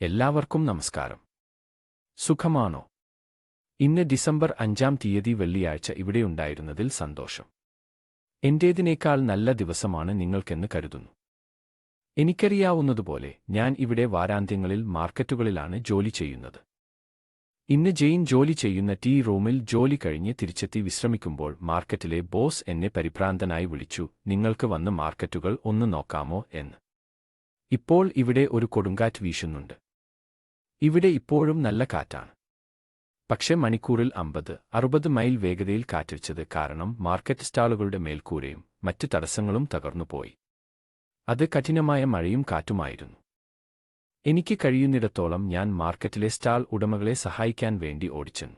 എല്ലാവർക്കും നമസ്കാരം. സുഖമാണോ? ഇന്ന് ഡിസംബർ അഞ്ചാം തീയതി വെള്ളിയാഴ്ച ഇവിടെയുണ്ടായിരുന്നതിൽ സന്തോഷം. എന്റേതിനേക്കാൾ നല്ല ദിവസമാണ് നിങ്ങൾക്കെന്ന് കരുതുന്നു. എനിക്കറിയാവുന്നതുപോലെ ഞാൻ ഇവിടെ വാരാന്ത്യങ്ങളിൽ മാർക്കറ്റുകളിലാണ് ജോലി ചെയ്യുന്നത്. ഇന്ന് ജെയിൻ ജോലി ചെയ്യുന്ന ടീ റൂമിൽ ജോലി കഴിഞ്ഞ് തിരിച്ചെത്തി വിശ്രമിക്കുമ്പോൾ മാർക്കറ്റിലെ ബോസ് എന്നെ പരിഭ്രാന്തനായി വിളിച്ചു നിങ്ങൾക്ക് വന്ന് മാർക്കറ്റുകൾ ഒന്ന് നോക്കാമോ? എന്ന്. ഇപ്പോൾ ഇവിടെ ഒരു കൊടുങ്കാറ്റ് വീശുന്നുണ്ട്. ഇവിടെ ഇപ്പോഴും നല്ല കാറ്റാണ്. പക്ഷെ മണിക്കൂറിൽ അമ്പത് അറുപത് മൈൽ വേഗതയിൽ കാറ്റടിച്ചത് കാരണം മാർക്കറ്റ് സ്റ്റാളുകളുടെ മേൽക്കൂരയും മറ്റ് തടസ്സങ്ങളും തകർന്നുപോയി. അത് കഠിനമായ മഴയും കാറ്റുമായിരുന്നു. എനിക്ക് കഴിയുന്നിടത്തോളം ഞാൻ മാർക്കറ്റിലെ സ്റ്റാൾ ഉടമകളെ സഹായിക്കാൻ വേണ്ടി ഓടിച്ചെന്നു.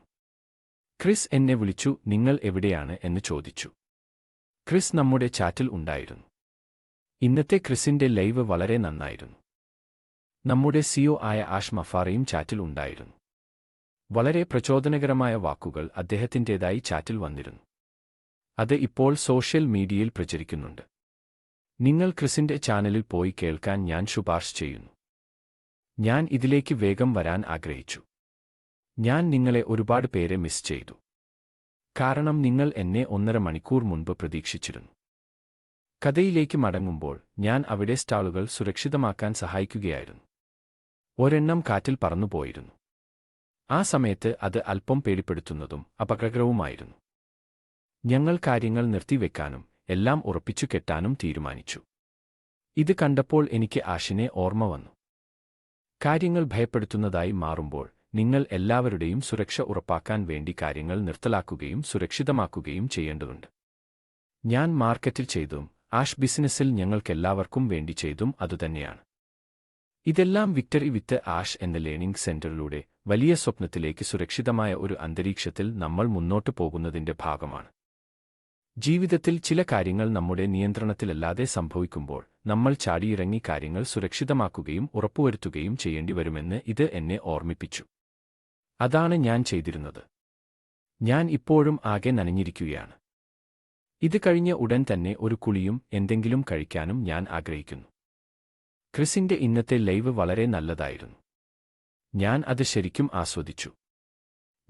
ക്രിസ് എന്നെ വിളിച്ചു നിങ്ങൾ എവിടെയാണ്? എന്ന് ചോദിച്ചു. ക്രിസ് നമ്മുടെ ചാറ്റിൽ ഉണ്ടായിരുന്നു. ഇന്നത്തെ ക്രിസിന്റെ ലൈവ് വളരെ നന്നായിരുന്നു. നമ്മുടെ സിഒ ആയ ആഷ് മഫാറയും ചാറ്റിൽ ഉണ്ടായിരുന്നു. വളരെ പ്രചോദനകരമായ വാക്കുകൾ അദ്ദേഹത്തിന്റെതായി ചാറ്റിൽ വന്നിരുന്നു. അത് ഇപ്പോൾ സോഷ്യൽ മീഡിയയിൽ പ്രചരിക്കുന്നുണ്ട്. നിങ്ങൾ ക്രിസിന്റെ ചാനലിൽ പോയി കേൾക്കാൻ ഞാൻ ശുപാർശ ചെയ്യുന്നു. ഞാൻ ഇതിലേക്ക് വേഗം വരാൻ ആഗ്രഹിച്ചു. ഞാൻ നിങ്ങളെ ഒരുപാട് പേരെ മിസ് ചെയ്തു. കാരണം നിങ്ങൾ എന്നെ ഒന്നര മണിക്കൂർ മുൻപ് പ്രതീക്ഷിച്ചിരുന്നു. കഥയിലേക്ക് മടങ്ങുമ്പോൾ ഞാൻ അവിടെ സ്റ്റാളുകൾ സുരക്ഷിതമാക്കാൻ സഹായിക്കുകയായിരുന്നു. ഒരെണ്ണം കാറ്റിൽ പറന്നുപോയിരുന്നു. ആ സമയത്ത് അത് അല്പം പേടിപ്പെടുത്തുന്നതും അപകടകരവുമായിരുന്നു ഞങ്ങൾ കാര്യങ്ങൾ നിർത്തിവെക്കാനും എല്ലാം ഉറപ്പിച്ചു കെട്ടാനും തീരുമാനിച്ചു. ഇത് കണ്ടപ്പോൾ എനിക്ക് ആഷിനെ ഓർമ്മ വന്നു. കാര്യങ്ങൾ ഭയപ്പെടുത്തുന്നതായി മാറുമ്പോൾ നിങ്ങൾ എല്ലാവരുടെയും സുരക്ഷ ഉറപ്പാക്കാൻ വേണ്ടി കാര്യങ്ങൾ നിർത്തലാക്കുകയും സുരക്ഷിതമാക്കുകയും ചെയ്യേണ്ടതുണ്ട്. ഞാൻ മാർക്കറ്റിൽ ചെയ്തും ആഷ് ബിസിനസ്സിൽ ഞങ്ങൾക്കെല്ലാവർക്കും വേണ്ടി ചെയ്തും അതുതന്നെയാണ്. ഇതെല്ലാം വിക്ടറി വിത്ത് ആഷ് എന്ന ലേണിംഗ് സെന്ററിലൂടെ വലിയ സ്വപ്നത്തിലേക്ക് സുരക്ഷിതമായ ഒരു അന്തരീക്ഷത്തിൽ നമ്മൾ മുന്നോട്ടു പോകുന്നതിന്റെ ഭാഗമാണ്. ജീവിതത്തിൽ ചില കാര്യങ്ങൾ നമ്മുടെ നിയന്ത്രണത്തിലല്ലാതെ സംഭവിക്കുമ്പോൾ നമ്മൾ ചാടിയിറങ്ങി കാര്യങ്ങൾ സുരക്ഷിതമാക്കുകയും ഉറപ്പുവരുത്തുകയും ചെയ്യേണ്ടി വരുമെന്ന് ഇത് എന്നെ ഓർമ്മിപ്പിച്ചു. അതാണ് ഞാൻ ചെയ്തിരുന്നത്. ഞാൻ ഇപ്പോഴും ആകെ നനഞ്ഞിരിക്കുകയാണ്. ഇത് കഴിഞ്ഞ ഉടൻ തന്നെ ഒരു കുളിയും എന്തെങ്കിലും കഴിക്കാനും ഞാൻ ആഗ്രഹിക്കുന്നു. ക്രിസിന്റെ ഇന്നത്തെ ലൈവ് വളരെ നല്ലതായിരുന്നു. ഞാൻ അത് ശരിക്കും ആസ്വദിച്ചു.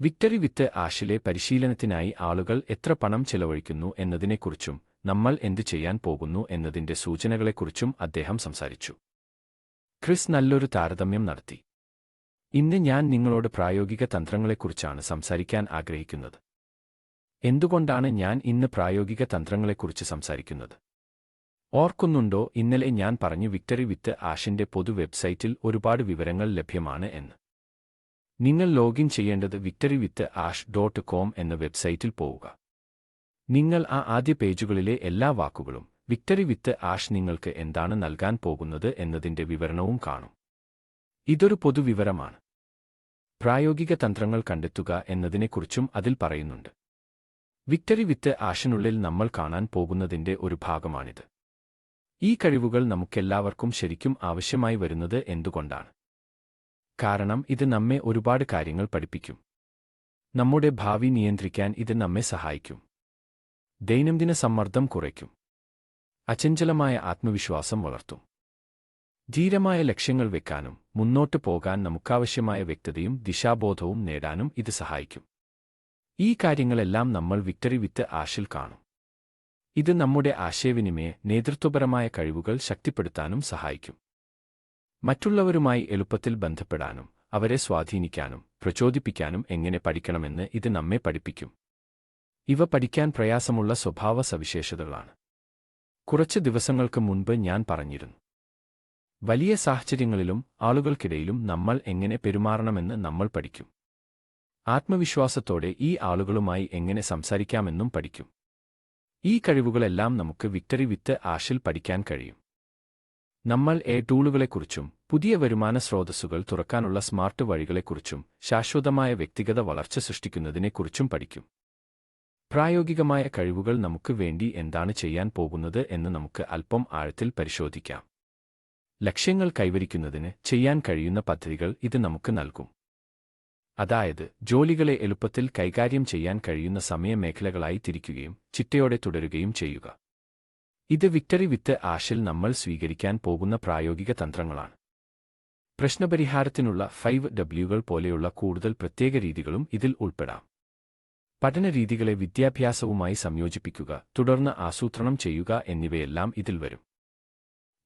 വിക്ടറി വിത്ത് ആഷിലെ പരിശീലനത്തിനായി ആളുകൾ എത്ര പണം ചെലവഴിക്കുന്നു എന്നതിനെക്കുറിച്ചും നമ്മൾ എന്തു ചെയ്യാൻ പോകുന്നു എന്നതിന്റെ സൂചനകളെക്കുറിച്ചും അദ്ദേഹം സംസാരിച്ചു. ക്രിസ് നല്ലൊരു താരതമ്യം നടത്തി. ഇന്ന് ഞാൻ നിങ്ങളോട് പ്രായോഗിക തന്ത്രങ്ങളെക്കുറിച്ചാണ് സംസാരിക്കാൻ ആഗ്രഹിക്കുന്നത്. എന്തുകൊണ്ടാണ് ഞാൻ ഇന്ന് പ്രായോഗിക തന്ത്രങ്ങളെക്കുറിച്ച് സംസാരിക്കുന്നത്? ഓർക്കുന്നുണ്ടോ? ഇന്നലെ ഞാൻ പറഞ്ഞു വിക്ടറി വിത്ത് ആഷിന്റെ പൊതു വെബ്സൈറ്റിൽ ഒരുപാട് വിവരങ്ങൾ ലഭ്യമാണ് എന്ന്. നിങ്ങൾ ലോഗിൻ ചെയ്യേണ്ടത് victory with Ash dot com എന്ന വെബ്സൈറ്റിൽ പോവുക. നിങ്ങൾ ആ ആദ്യ പേജുകളിലെ എല്ലാ വാക്കുകളും വിക്ടറി വിത്ത് ആഷ് നിങ്ങൾക്ക് എന്താണ് നൽകാൻ പോകുന്നത് എന്നതിന്റെ വിവരണവും കാണും. ഇതൊരു പൊതുവിവരമാണ് പ്രായോഗിക തന്ത്രങ്ങൾ കണ്ടെത്തുക എന്നതിനെക്കുറിച്ചും അതിൽ പറയുന്നുണ്ട്. വിക്ടറി വിത്ത് ആഷിനുള്ളിൽ നമ്മൾ കാണാൻ പോകുന്നതിന്റെ ഒരു ഭാഗമാണിത്. ഈ കഴിവുകൾ നമുക്കെല്ലാവർക്കും ശരിക്കും ആവശ്യമായി വരുന്നത് എന്തുകൊണ്ടാണ്? കാരണം ഇത് നമ്മെ ഒരുപാട് കാര്യങ്ങൾ പഠിപ്പിക്കും. നമ്മുടെ ഭാവി നിയന്ത്രിക്കാൻ ഇത് നമ്മെ സഹായിക്കും. ദൈനംദിന സമ്മർദ്ദം കുറയ്ക്കും. അചഞ്ചലമായ ആത്മവിശ്വാസം വളർത്തും. ധീരമായ ലക്ഷ്യങ്ങൾ വെക്കാനും മുന്നോട്ട് പോകാൻ നമുക്കാവശ്യമായ വ്യക്തതയും ദിശാബോധവും നേടാനും ഇത് സഹായിക്കും. ഈ കാര്യങ്ങളെല്ലാം നമ്മൾ വിക്ടറി വിത്ത് ആഷിൽ കാണും. ഇത് നമ്മുടെ ആശയവിനിമയ നേതൃത്വപരമായ കഴിവുകൾ ശക്തിപ്പെടുത്താനും സഹായിക്കും. മറ്റുള്ളവരുമായി എളുപ്പത്തിൽ ബന്ധപ്പെടാനും അവരെ സ്വാധീനിക്കാനും പ്രചോദിപ്പിക്കാനും എങ്ങനെ പഠിക്കണമെന്ന് ഇത് നമ്മെ പഠിപ്പിക്കും. ഇവ പഠിക്കാൻ പ്രയാസമുള്ള സ്വഭാവ സവിശേഷതകളാണ്. കുറച്ച് ദിവസങ്ങൾക്ക് മുൻപ് ഞാൻ പറഞ്ഞിരുന്നു. വലിയ സാഹചര്യങ്ങളിലും ആളുകൾക്കിടയിലും നമ്മൾ എങ്ങനെ പെരുമാറണമെന്ന് നമ്മൾ പഠിക്കും. ആത്മവിശ്വാസത്തോടെ ഈ ആളുകളുമായി എങ്ങനെ സംസാരിക്കാമെന്നും പഠിക്കും. ഈ കഴിവുകളെല്ലാം നമുക്ക് വിക്ടറി വിത്ത് ആഷിൽ പഠിക്കാൻ കഴിയും. നമ്മൾ എ ടൂളുകളെക്കുറിച്ചും പുതിയ വരുമാന സ്രോതസ്സുകൾ തുറക്കാനുള്ള സ്മാർട്ട് വഴികളെക്കുറിച്ചും ശാശ്വതമായ വ്യക്തിഗത വളർച്ച സൃഷ്ടിക്കുന്നതിനെക്കുറിച്ചും പഠിക്കും. പ്രായോഗികമായ കഴിവുകൾ നമുക്ക് വേണ്ടി എന്താണ് ചെയ്യാൻ പോകുന്നത് എന്ന് നമുക്ക് അല്പം ആഴത്തിൽ പരിശോധിക്കാം. ലക്ഷ്യങ്ങൾ കൈവരിക്കുന്നതിന് ചെയ്യാൻ കഴിയുന്ന പദ്ധതികൾ ഇത് നമുക്ക് നൽകും. അതായത് ജോലികളെ എളുപ്പത്തിൽ കൈകാര്യം ചെയ്യാൻ കഴിയുന്ന സമയമേഖലകളായി തിരിക്കുകയും ചിട്ടയോടെ തുടരുകയും ചെയ്യുക. ഇത് വിക്ടറി വിത്ത് ആഷിൽ നമ്മൾ സ്വീകരിക്കാൻ പോകുന്ന പ്രായോഗിക തന്ത്രങ്ങളാണ്. പ്രശ്നപരിഹാരത്തിനുള്ള ഫൈവ് ഡബ്ല്യുകൾ പോലെയുള്ള കൂടുതൽ പ്രത്യേക രീതികളും ഇതിൽ ഉൾപ്പെടാം. പഠന രീതികളെ വിദ്യാഭ്യാസവുമായി സംയോജിപ്പിക്കുക തുടർന്ന് ആസൂത്രണം ചെയ്യുക എന്നിവയെല്ലാം ഇതിൽ വരും.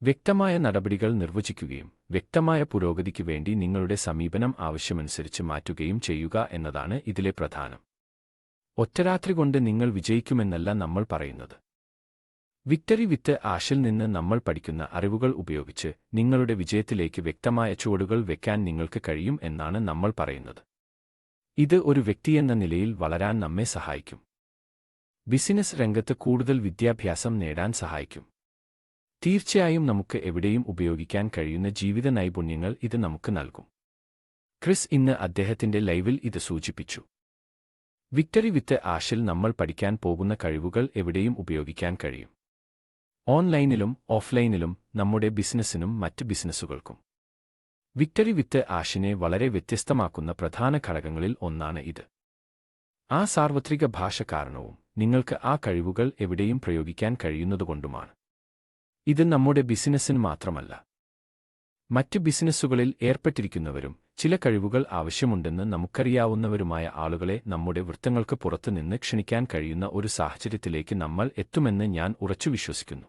വ്യക്തമായ നടപടികൾ നിർവചിക്കുകയും വ്യക്തമായ പുരോഗതിക്ക് വേണ്ടി നിങ്ങളുടെ സമീപനം ആവശ്യമനുസരിച്ച് മാറ്റുകയും ചെയ്യുക എന്നതാണ് ഇതിലെ പ്രധാനം. ഒറ്റരാത്രി കൊണ്ട് നിങ്ങൾ വിജയിക്കുമെന്നല്ല നമ്മൾ പറയുന്നത്. വിക്ടറി വിത്ത് ആഷിൽ നിന്ന് നമ്മൾ പഠിക്കുന്ന അറിവുകൾ ഉപയോഗിച്ച് നിങ്ങളുടെ വിജയത്തിലേക്ക് വ്യക്തമായ ചുവടുകൾ വെക്കാൻ നിങ്ങൾക്ക് കഴിയും എന്നാണ് നമ്മൾ പറയുന്നത്. ഇത് ഒരു വ്യക്തിയെന്ന നിലയിൽ വളരാൻ നമ്മെ സഹായിക്കും. ബിസിനസ് രംഗത്ത് കൂടുതൽ വിദ്യാഭ്യാസം നേടാൻ സഹായിക്കും. തീർച്ചയായും നമുക്ക് എവിടെയും ഉപയോഗിക്കാൻ കഴിയുന്ന ജീവിത നൈപുണ്യങ്ങൾ ഇത് നമുക്ക് നൽകും. ക്രിസ് ഇന്ന് അദ്ദേഹത്തിന്റെ ലൈവിൽ ഇത് സൂചിപ്പിച്ചു. വിക്ടറി വിത്ത് ആഷിൽ നമ്മൾ പഠിക്കാൻ പോകുന്ന കഴിവുകൾ എവിടെയും ഉപയോഗിക്കാൻ കഴിയും. ഓൺലൈനിലും ഓഫ്ലൈനിലും നമ്മുടെ ബിസിനസ്സിനും മറ്റ് ബിസിനസ്സുകൾക്കും. വിക്ടറി വിത്ത് ആഷിനെ വളരെ വ്യത്യസ്തമാക്കുന്ന പ്രധാന ഘടകങ്ങളിൽ ഒന്നാണ് ഇത്. ആ സാർവത്രിക ഭാഷ കാരണവും നിങ്ങൾക്ക് ആ കഴിവുകൾ എവിടെയും പ്രയോഗിക്കാൻ കഴിയുന്നതുകൊണ്ടുമാണ്. ഇത് നമ്മുടെ ബിസിനസ്സിന് മാത്രമല്ല. മറ്റ് ബിസിനസ്സുകളിൽ ഏർപ്പെട്ടിരിക്കുന്നവരും ചില കഴിവുകൾ ആവശ്യമുണ്ടെന്ന് നമുക്കറിയാവുന്നവരുമായ ആളുകളെ നമ്മുടെ വൃത്തങ്ങൾക്ക് പുറത്തുനിന്ന് ക്ഷണിക്കാൻ കഴിയുന്ന ഒരു സാഹചര്യത്തിലേക്ക് നമ്മൾ എത്തുമെന്ന് ഞാൻ ഉറച്ചു വിശ്വസിക്കുന്നു.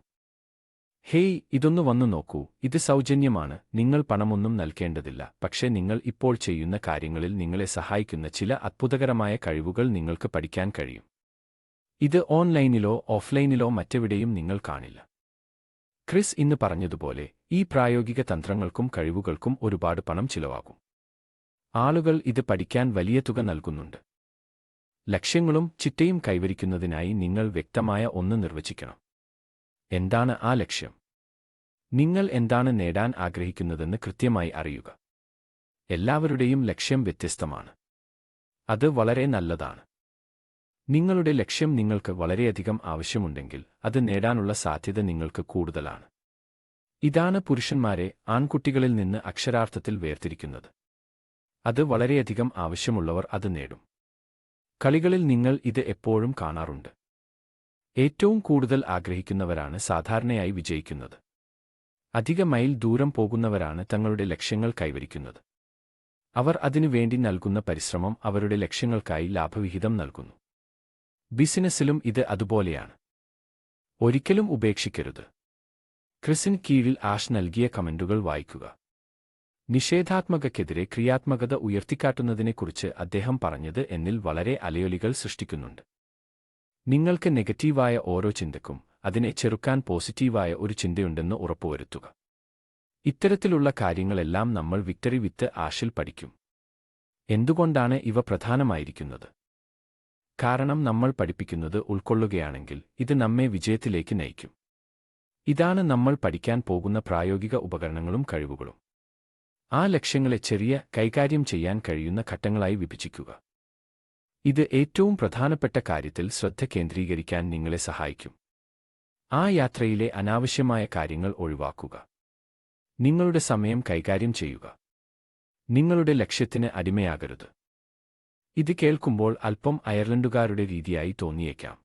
ഹേയ് ഇതൊന്നു വന്നു നോക്കൂ. ഇത് സൗജന്യമാണ്. നിങ്ങൾ പണമൊന്നും നൽകേണ്ടതില്ല. പക്ഷേ നിങ്ങൾ ഇപ്പോൾ ചെയ്യുന്ന കാര്യങ്ങളിൽ നിങ്ങളെ സഹായിക്കുന്ന ചില അത്ഭുതകരമായ കഴിവുകൾ നിങ്ങൾക്ക് പഠിക്കാൻ കഴിയും. ഇത് ഓൺലൈനിലോ ഓഫ്ലൈനിലോ മറ്റെവിടെയും നിങ്ങൾ കാണില്ല. ക്രിസ് ഇന്ന് പറഞ്ഞതുപോലെ ഈ പ്രായോഗിക തന്ത്രങ്ങൾക്കും കഴിവുകൾക്കും ഒരുപാട് പണം ചിലവാകും. ആളുകൾ ഇത് പഠിക്കാൻ വലിയ തുക നൽകുന്നുണ്ട്. ലക്ഷ്യങ്ങളും ചിട്ടയും കൈവരിക്കുന്നതിനായി നിങ്ങൾ വ്യക്തമായ ഒന്ന് നിർവചിക്കണം. എന്താണ് ആ ലക്ഷ്യം? നിങ്ങൾ എന്താണ് നേടാൻ ആഗ്രഹിക്കുന്നതെന്ന് കൃത്യമായി അറിയുക. എല്ലാവരുടെയും ലക്ഷ്യം വ്യത്യസ്തമാണ്. അത് വളരെ നല്ലതാണ്. നിങ്ങളുടെ ലക്ഷ്യം നിങ്ങൾക്ക് വളരെയധികം ആവശ്യമുണ്ടെങ്കിൽ അത് നേടാനുള്ള സാധ്യത നിങ്ങൾക്ക് കൂടുതലാണ്. ഇതാണ് പുരുഷന്മാരെ ആൺകുട്ടികളിൽ നിന്ന് അക്ഷരാർത്ഥത്തിൽ വേർതിരിക്കുന്നത്. അത് വളരെയധികം ആവശ്യമുള്ളവർ അത് നേടും. കളികളിൽ നിങ്ങൾ ഇത് എപ്പോഴും കാണാറുണ്ട്. ഏറ്റവും കൂടുതൽ ആഗ്രഹിക്കുന്നവരാണ് സാധാരണയായി വിജയിക്കുന്നത്. അധിക മൈൽ ദൂരം പോകുന്നവരാണ് തങ്ങളുടെ ലക്ഷ്യങ്ങൾ കൈവരിക്കുന്നത്. അവർ അതിനുവേണ്ടി നൽകുന്ന പരിശ്രമം അവരുടെ ലക്ഷ്യങ്ങൾക്കായി ലാഭവിഹിതം നൽകുന്നു. ബിസിനസ്സിലും ഇത് അതുപോലെയാണ്. ഒരിക്കലും ഉപേക്ഷിക്കരുത്. ക്രിസിന് കീഴിൽ ആഷ് നൽകിയ കമന്റുകൾ വായിക്കുക. നിഷേധാത്മകക്കെതിരെ ക്രിയാത്മകത ഉയർത്തിക്കാട്ടുന്നതിനെക്കുറിച്ച് അദ്ദേഹം പറഞ്ഞത് എന്നിൽ വളരെ അലയൊലികൾ സൃഷ്ടിക്കുന്നുണ്ട്. നിങ്ങൾക്ക് നെഗറ്റീവായ ഓരോ ചിന്തക്കും അതിനെ ചെറുക്കാൻ പോസിറ്റീവായ ഒരു ചിന്തയുണ്ടെന്ന് ഉറപ്പുവരുത്തുക. ഇത്തരത്തിലുള്ള കാര്യങ്ങളെല്ലാം നമ്മൾ വിക്ടറി വിത്ത് ആഷിൽ പഠിക്കും. എന്തുകൊണ്ടാണ് ഇവ പ്രധാനമായിരിക്കുന്നത്? കാരണം നമ്മൾ പഠിപ്പിക്കുന്നത് ഉൾക്കൊള്ളുകയാണെങ്കിൽ ഇത് നമ്മെ വിജയത്തിലേക്ക് നയിക്കും. ഇതാണ് നമ്മൾ പഠിക്കാൻ പോകുന്ന പ്രായോഗിക ഉപകരണങ്ങളും കഴിവുകളും. ആ ലക്ഷ്യങ്ങളെ ചെറിയ കൈകാര്യം ചെയ്യാൻ കഴിയുന്ന ഘട്ടങ്ങളായി വിഭജിക്കുക. ഇത് ഏറ്റവും പ്രധാനപ്പെട്ട കാര്യത്തിൽ ശ്രദ്ധ കേന്ദ്രീകരിക്കാൻ നിങ്ങളെ സഹായിക്കും. ആ യാത്രയിലെ അനാവശ്യമായ കാര്യങ്ങൾ ഒഴിവാക്കുക. നിങ്ങളുടെ സമയം കൈകാര്യം ചെയ്യുക. നിങ്ങളുടെ ലക്ഷ്യത്തിന് അടിമയാകരുത്. ഇത് കേൾക്കുമ്പോൾ അല്പം അയർലൻഡുകാരുടെ രീതിയായി തോന്നിയേക്കാം.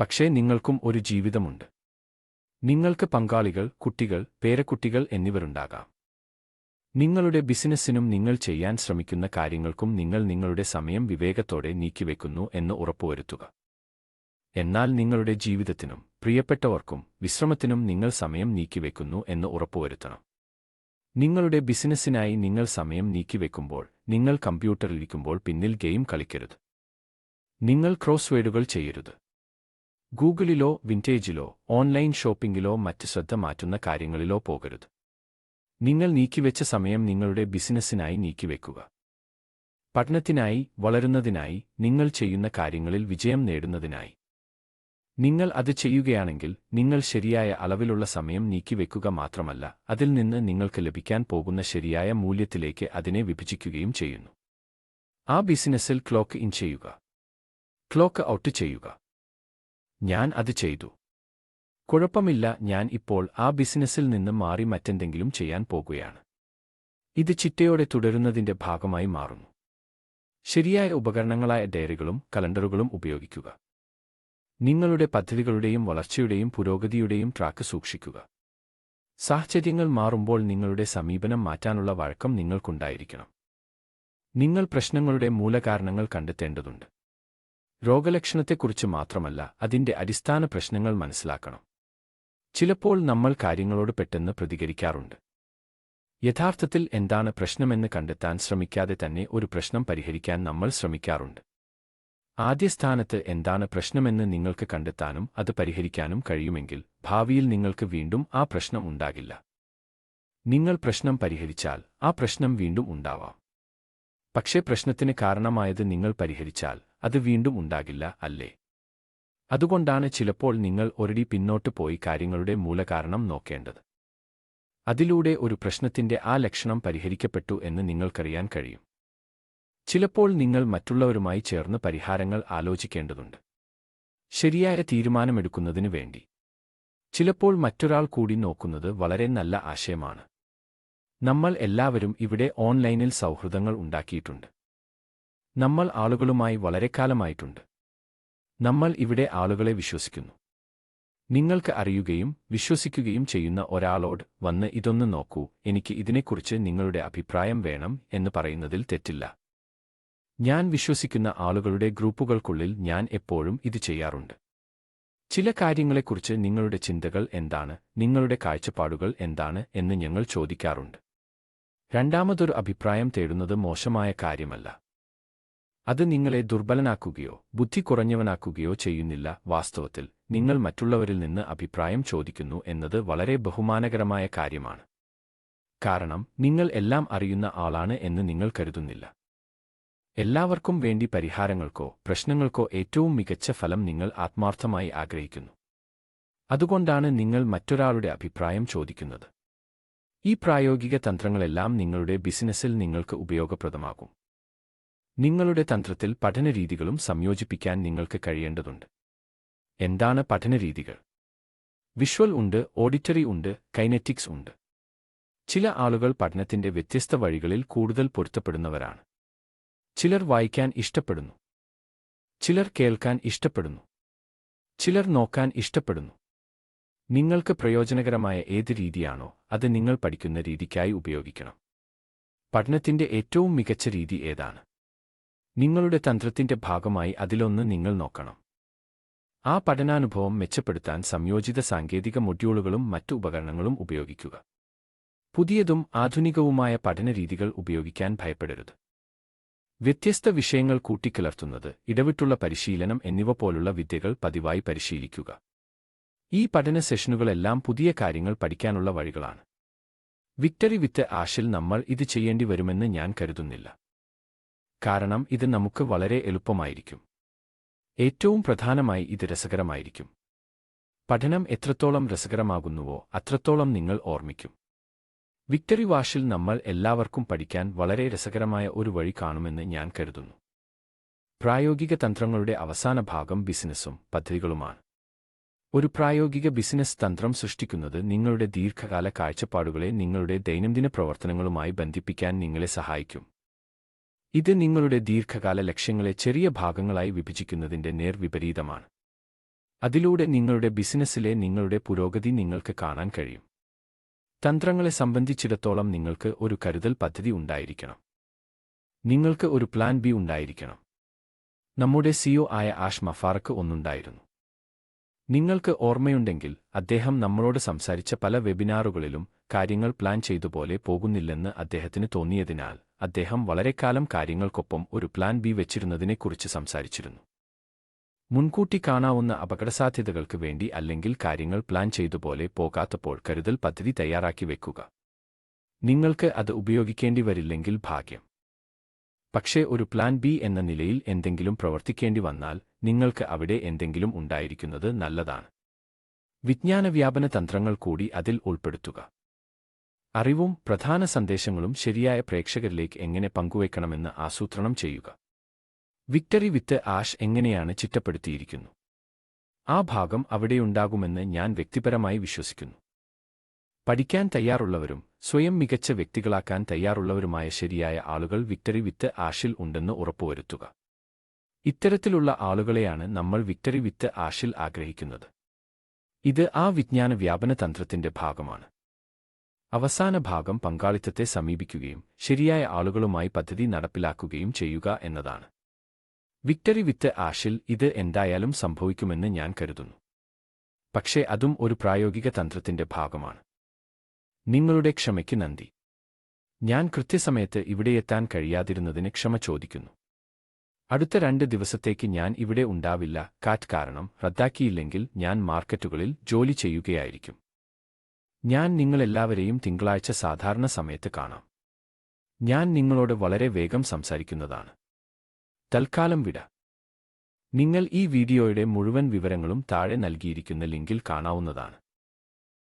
പക്ഷേ നിങ്ങൾക്കും ഒരു ജീവിതമുണ്ട്. നിങ്ങൾക്ക് പങ്കാളികൾ കുട്ടികൾ പേരക്കുട്ടികൾ എന്നിവരുണ്ടാകാം. നിങ്ങളുടെ ബിസിനസ്സിനും നിങ്ങൾ ചെയ്യാൻ ശ്രമിക്കുന്ന കാര്യങ്ങൾക്കും നിങ്ങൾ നിങ്ങളുടെ സമയം വിവേകത്തോടെ നീക്കിവെക്കുന്നു എന്ന് ഉറപ്പുവരുത്തുക. എന്നാൽ നിങ്ങളുടെ ജീവിതത്തിനും പ്രിയപ്പെട്ടവർക്കും വിശ്രമത്തിനും നിങ്ങൾ സമയം നീക്കിവെക്കുന്നു എന്ന് ഉറപ്പുവരുത്തണം. നിങ്ങളുടെ ബിസിനസ്സിനായി നിങ്ങൾ സമയം നീക്കിവെക്കുമ്പോൾ നിങ്ങൾ കമ്പ്യൂട്ടറിലിരിക്കുമ്പോൾ പിന്നിൽ ഗെയിം കളിക്കരുത്. നിങ്ങൾ ക്രോസ്വേഡുകൾ ചെയ്യരുത്. ഗൂഗിളിലോ വിന്റേജിലോ ഓൺലൈൻ ഷോപ്പിംഗിലോ മറ്റ് ശ്രദ്ധ മാറ്റുന്ന കാര്യങ്ങളിലോ പോകരുത്. നിങ്ങൾ നീക്കിവെച്ച സമയം നിങ്ങളുടെ ബിസിനസ്സിനായി നീക്കിവെക്കുക. പഠനത്തിനായി വളരുന്നതിനായി നിങ്ങൾ ചെയ്യുന്ന കാര്യങ്ങളിൽ വിജയം നേടുന്നതിനായി. നിങ്ങൾ അത് ചെയ്യുകയാണെങ്കിൽ നിങ്ങൾ ശരിയായ അളവിലുള്ള സമയം നീക്കിവെക്കുക മാത്രമല്ല അതിൽ നിന്ന് നിങ്ങൾക്ക് ലഭിക്കാൻ പോകുന്ന ശരിയായ മൂല്യത്തിലേക്ക് അതിനെ വിഭജിക്കുകയും ചെയ്യുന്നു. ആ ബിസിനസ്സിൽ ക്ലോക്ക് ഇൻ ചെയ്യുക. ക്ലോക്ക് ഔട്ട് ചെയ്യുക. ഞാൻ അത് ചെയ്തു. കുഴപ്പമില്ല ഞാൻ ഇപ്പോൾ ആ ബിസിനസ്സിൽ നിന്ന് മാറി മറ്റെന്തെങ്കിലും ചെയ്യാൻ പോകുകയാണ്. ഇത് ചിട്ടയോടെ തുടരുന്നതിന്റെ ഭാഗമായി മാറുന്നു. ശരിയായ ഉപകരണങ്ങളായ ഡയറികളും കലണ്ടറുകളും ഉപയോഗിക്കുക. നിങ്ങളുടെ പദ്ധതികളുടെയും വളർച്ചയുടെയും പുരോഗതിയുടെയും ട്രാക്ക് സൂക്ഷിക്കുക. സാഹചര്യങ്ങൾ മാറുമ്പോൾ നിങ്ങളുടെ സമീപനം മാറ്റാനുള്ള വഴക്കം നിങ്ങൾക്കുണ്ടായിരിക്കണം. നിങ്ങൾ പ്രശ്നങ്ങളുടെ മൂലകാരണങ്ങൾ കണ്ടെത്തേണ്ടതുണ്ട്. രോഗലക്ഷണത്തെക്കുറിച്ച് മാത്രമല്ല അതിന്റെ അടിസ്ഥാന പ്രശ്നങ്ങൾ മനസ്സിലാക്കണം. ചിലപ്പോൾ നമ്മൾ കാര്യങ്ങളോട് പെട്ടെന്ന് പ്രതികരിക്കാറുണ്ട്. യഥാർത്ഥത്തിൽ എന്താണ് പ്രശ്നമെന്ന് കണ്ടെത്താൻ ശ്രമിക്കാതെ തന്നെ ഒരു പ്രശ്നം പരിഹരിക്കാൻ നമ്മൾ ശ്രമിക്കാറുണ്ട്. ആദ്യ സ്ഥാനത്ത് എന്താണ് പ്രശ്നമെന്ന് നിങ്ങൾക്ക് കണ്ടെത്താനും അത് പരിഹരിക്കാനും കഴിയുമെങ്കിൽ ഭാവിയിൽ നിങ്ങൾക്ക് വീണ്ടും ആ പ്രശ്നം ഉണ്ടാകില്ല. നിങ്ങൾ പ്രശ്നം പരിഹരിച്ചാൽ ആ പ്രശ്നം വീണ്ടും ഉണ്ടാവാം. പക്ഷേ പ്രശ്നത്തിന് കാരണമായത് നിങ്ങൾ പരിഹരിച്ചാൽ അത് വീണ്ടും ഉണ്ടാകില്ല അല്ലേ? അതുകൊണ്ടാണ് ചിലപ്പോൾ നിങ്ങൾ ഒരടി പിന്നോട്ട് പോയി കാര്യങ്ങളുടെ മൂലകാരണം നോക്കേണ്ടത്. അതിലൂടെ ഒരു പ്രശ്നത്തിന്റെ ആ ലക്ഷണം പരിഹരിക്കപ്പെട്ടു എന്ന് നിങ്ങൾക്കറിയാൻ കഴിയും. ചിലപ്പോൾ നിങ്ങൾ മറ്റുള്ളവരുമായി ചേർന്ന് പരിഹാരങ്ങൾ ആലോചിക്കേണ്ടതുണ്ട്. ശരിയായ തീരുമാനമെടുക്കുന്നതിനു വേണ്ടി. ചിലപ്പോൾ മറ്റൊരാൾ കൂടി നോക്കുന്നത് വളരെ നല്ല ആശയമാണ്. നമ്മൾ എല്ലാവരും ഇവിടെ ഓൺലൈനിൽ സൗഹൃദങ്ങൾ ഉണ്ടാക്കിയിട്ടുണ്ട്. നമ്മൾ ആളുകളുമായി വളരെ കാലമായിട്ടുണ്ട്. നമ്മൾ ഇവിടെ ആളുകളെ വിശ്വസിക്കുന്നു. നിങ്ങൾക്ക് അറിയുകയും വിശ്വസിക്കുകയും ചെയ്യുന്ന ഒരാളോട് വന്ന് ഇതൊന്ന് നോക്കൂ എനിക്ക് ഇതിനെക്കുറിച്ച് നിങ്ങളുടെ അഭിപ്രായം വേണം എന്ന് പറയുന്നതിൽ തെറ്റില്ല. ഞാൻ വിശ്വസിക്കുന്ന ആളുകളുടെ ഗ്രൂപ്പുകൾക്കുള്ളിൽ ഞാൻ എപ്പോഴും ഇത് ചെയ്യാറുണ്ട്. ചില കാര്യങ്ങളെക്കുറിച്ച് നിങ്ങളുടെ ചിന്തകൾ എന്താണ്? നിങ്ങളുടെ കാഴ്ചപ്പാടുകൾ എന്താണ്? എന്ന് ഞങ്ങൾ ചോദിക്കാറുണ്ട്. രണ്ടാമതൊരു അഭിപ്രായം തേടുന്നത് മോശമായ കാര്യമല്ല. അത് നിങ്ങളെ ദുർബലനാക്കുകയോ ബുദ്ധി കുറഞ്ഞവനാക്കുകയോ ചെയ്യുന്നില്ല. വാസ്തവത്തിൽ നിങ്ങൾ മറ്റുള്ളവരിൽ നിന്ന് അഭിപ്രായം ചോദിക്കുന്നു എന്നത് വളരെ ബഹുമാനകരമായ കാര്യമാണ്. കാരണം നിങ്ങൾ എല്ലാം അറിയുന്ന ആളാണ് എന്ന് നിങ്ങൾ കരുതുന്നില്ല. എല്ലാവർക്കും വേണ്ടി പരിഹാരങ്ങൾക്കോ പ്രശ്നങ്ങൾക്കോ ഏറ്റവും മികച്ച ഫലം നിങ്ങൾ ആത്മാർത്ഥമായി ആഗ്രഹിക്കുന്നു. അതുകൊണ്ടാണ് നിങ്ങൾ മറ്റൊരാളുടെ അഭിപ്രായം ചോദിക്കുന്നത്. ഈ പ്രായോഗിക തന്ത്രങ്ങളെല്ലാം നിങ്ങളുടെ ബിസിനസ്സിൽ നിങ്ങൾക്ക് ഉപയോഗപ്രദമാകും. നിങ്ങളുടെ തന്ത്രത്തിൽ പഠനരീതികളും സംയോജിപ്പിക്കാൻ നിങ്ങൾക്ക് കഴിയേണ്ടതുണ്ട്. എന്താണ് പഠനരീതികൾ? വിഷ്വൽ ഉണ്ട് ഓഡിറ്ററി ഉണ്ട് കൈനറ്റിക്സ് ഉണ്ട്. ചില ആളുകൾ പഠനത്തിന്റെ വ്യത്യസ്ത വഴികളിൽ കൂടുതൽ പൊരുത്തപ്പെടുന്നവരാണ്. ചിലർ വായിക്കാൻ ഇഷ്ടപ്പെടുന്നു. ചിലർ കേൾക്കാൻ ഇഷ്ടപ്പെടുന്നു. ചിലർ നോക്കാൻ ഇഷ്ടപ്പെടുന്നു. നിങ്ങൾക്ക് പ്രയോജനകരമായ ഏത് രീതിയാണോ അത് നിങ്ങൾ പഠിക്കുന്ന രീതിക്കായി ഉപയോഗിക്കണം. പഠനത്തിന്റെ ഏറ്റവും മികച്ച രീതി ഏതാണ്? നിങ്ങളുടെ തന്ത്രത്തിന്റെ ഭാഗമായി അതിലൊന്ന് നിങ്ങൾ നോക്കണം. ആ പഠനാനുഭവം മെച്ചപ്പെടുത്താൻ സംയോജിത സാങ്കേതിക മൊഡ്യൂളുകളും മറ്റു ഉപകരണങ്ങളും ഉപയോഗിക്കുക. പുതിയതും ആധുനികവുമായ പഠനരീതികൾ ഉപയോഗിക്കാൻ ഭയപ്പെടരുത്. വ്യത്യസ്ത വിഷയങ്ങൾ കൂട്ടിക്കലർത്തുന്നത് ഇടവിട്ടുള്ള പരിശീലനം എന്നിവ പോലുള്ള വിദ്യകൾ പതിവായി പരിശീലിക്കുക. ഈ പഠന സെഷനുകളെല്ലാം പുതിയ കാര്യങ്ങൾ പഠിക്കാനുള്ള വഴികളാണ്. വിക്ടറി വിത്ത് ആഷിൽ നമ്മൾ ഇത് ചെയ്യേണ്ടി വരുമെന്ന് ഞാൻ കരുതുന്നില്ല. കാരണം ഇത് നമുക്ക് വളരെ എളുപ്പമായിരിക്കും. ഏറ്റവും പ്രധാനമായി ഇത് രസകരമായിരിക്കും. പഠനം എത്രത്തോളം രസകരമാകുന്നുവോ അത്രത്തോളം നിങ്ങൾ ഓർമ്മിക്കും. വിക്ടറി വാഷിൽ നമ്മൾ എല്ലാവർക്കും പഠിക്കാൻ വളരെ രസകരമായ ഒരു വഴി കാണുമെന്ന് ഞാൻ കരുതുന്നു. പ്രായോഗിക തന്ത്രങ്ങളുടെ അവസാന ഭാഗം ബിസിനസ്സും പദ്ധതികളുമാണ്. ഒരു പ്രായോഗിക ബിസിനസ് തന്ത്രം സൃഷ്ടിക്കുന്നത് നിങ്ങളുടെ ദീർഘകാല കാഴ്ചപ്പാടുകളെ നിങ്ങളുടെ ദൈനംദിന പ്രവർത്തനങ്ങളുമായി ബന്ധിപ്പിക്കാൻ നിങ്ങളെ സഹായിക്കും. ഇത് നിങ്ങളുടെ ദീർഘകാല ലക്ഷ്യങ്ങളെ ചെറിയ ഭാഗങ്ങളായി വിഭജിക്കുന്നതിന്റെ നേർവിപരീതമാണ് അതിലൂടെ നിങ്ങളുടെ ബിസിനസ്സിലെ നിങ്ങളുടെ പുരോഗതി നിങ്ങൾക്ക് കാണാൻ കഴിയും. തന്ത്രങ്ങളെ സംബന്ധിച്ചിടത്തോളം നിങ്ങൾക്ക് ഒരു കരുതൽ പദ്ധതി ഉണ്ടായിരിക്കണം. നിങ്ങൾക്ക് ഒരു പ്ലാൻ ബി ഉണ്ടായിരിക്കണം. നമ്മുടെ സിഒ ആയ ആഷ് മഫാർക്ക് ഒന്നുണ്ടായിരുന്നു. നിങ്ങൾക്ക് ഓർമ്മയുണ്ടെങ്കിൽ അദ്ദേഹം നമ്മളോട് സംസാരിച്ച പല വെബിനാറുകളിലും കാര്യങ്ങൾ പ്ലാൻ ചെയ്തുപോലെ പോകുന്നില്ലെന്ന് അദ്ദേഹത്തിന് തോന്നിയതിനാൽ അദ്ദേഹം വളരെക്കാലം കാര്യങ്ങൾക്കൊപ്പം ഒരു പ്ലാൻ ബി വെച്ചിരുന്നതിനെക്കുറിച്ച് സംസാരിച്ചിരുന്നു. മുൻകൂട്ടി കാണാവുന്ന അപകടസാധ്യതകൾക്ക് വേണ്ടി അല്ലെങ്കിൽ കാര്യങ്ങൾ പ്ലാൻ ചെയ്തുപോലെ പോകാത്തപ്പോൾ കരുതൽ പദ്ധതി തയ്യാറാക്കി വെക്കുക. നിങ്ങൾക്ക് അത് ഉപയോഗിക്കേണ്ടി വരില്ലെങ്കിൽ ഭാഗ്യം. പക്ഷേ ഒരു പ്ലാൻ ബി എന്ന നിലയിൽ എന്തെങ്കിലും പ്രവർത്തിക്കേണ്ടി വന്നാൽ നിങ്ങൾക്ക് അവിടെ എന്തെങ്കിലും ഉണ്ടായിരിക്കുന്നത് നല്ലതാണ്. വിജ്ഞാനവ്യാപന തന്ത്രങ്ങൾ കൂടി അതിൽ ഉൾപ്പെടുത്തുക. അറിവും പ്രധാന സന്ദേശങ്ങളും ശരിയായ പ്രേക്ഷകരിലേക്ക് എങ്ങനെ പങ്കുവയ്ക്കണമെന്ന് ആസൂത്രണം ചെയ്യുക. വിക്ടറി വിത്ത് ആഷ് എങ്ങനെയാണ് ചിട്ടപ്പെടുത്തിയിരിക്കുന്നു? ആ ഭാഗം അവിടെയുണ്ടാകുമെന്ന് ഞാൻ വ്യക്തിപരമായി വിശ്വസിക്കുന്നു. പഠിക്കാൻ തയ്യാറുള്ളവരും സ്വയം മികച്ച വ്യക്തികളാക്കാൻ തയ്യാറുള്ളവരുമായ ശരിയായ ആളുകൾ വിക്ടറി വിത്ത് ആഷിൽ ഉണ്ടെന്ന് ഉറപ്പുവരുത്തുക. ഇത്തരത്തിലുള്ള ആളുകളെയാണ് നമ്മൾ വിക്ടറി വിത്ത് ആഷിൽ ആഗ്രഹിക്കുന്നത്. ഇത് ആ വിജ്ഞാന വ്യാപന തന്ത്രത്തിന്റെ ഭാഗമാണ്. അവസാന ഭാഗം പങ്കാളിത്തത്തെ സമീപിക്കുകയും ശരിയായ ആളുകളുമായി പദ്ധതി നടപ്പിലാക്കുകയും ചെയ്യുക എന്നതാണ്. വിക്ടറി വിത്ത് ആഷിൽ ഇത് എന്തായാലും സംഭവിക്കുമെന്ന് ഞാൻ കരുതുന്നു. പക്ഷേ അതും ഒരു പ്രായോഗിക തന്ത്രത്തിന്റെ ഭാഗമാണ്. നിങ്ങളുടെ ക്ഷമയ്ക്ക് നന്ദി. ഞാൻ കൃത്യസമയത്ത് ഇവിടെയെത്താൻ കഴിയാതിരുന്നതിന് ക്ഷമ ചോദിക്കുന്നു. അടുത്ത രണ്ട് ദിവസത്തേക്ക് ഞാൻ ഇവിടെ ഉണ്ടാവില്ല കാറ്റ് കാരണം റദ്ദാക്കിയില്ലെങ്കിൽ ഞാൻ മാർക്കറ്റുകളിൽ ജോലി ചെയ്യുകയായിരിക്കും. ഞാൻ നിങ്ങളെല്ലാവരെയും തിങ്കളാഴ്ച സാധാരണ സമയത്ത് കാണാം. ഞാൻ നിങ്ങളോട് വളരെ വേഗം സംസാരിക്കുന്നതാണ്. തൽക്കാലം വിട. നിങ്ങൾ ഈ വീഡിയോയുടെ മുഴുവൻ വിവരങ്ങളും താഴെ നൽകിയിരിക്കുന്ന ലിങ്കിൽ കാണാവുന്നതാണ്.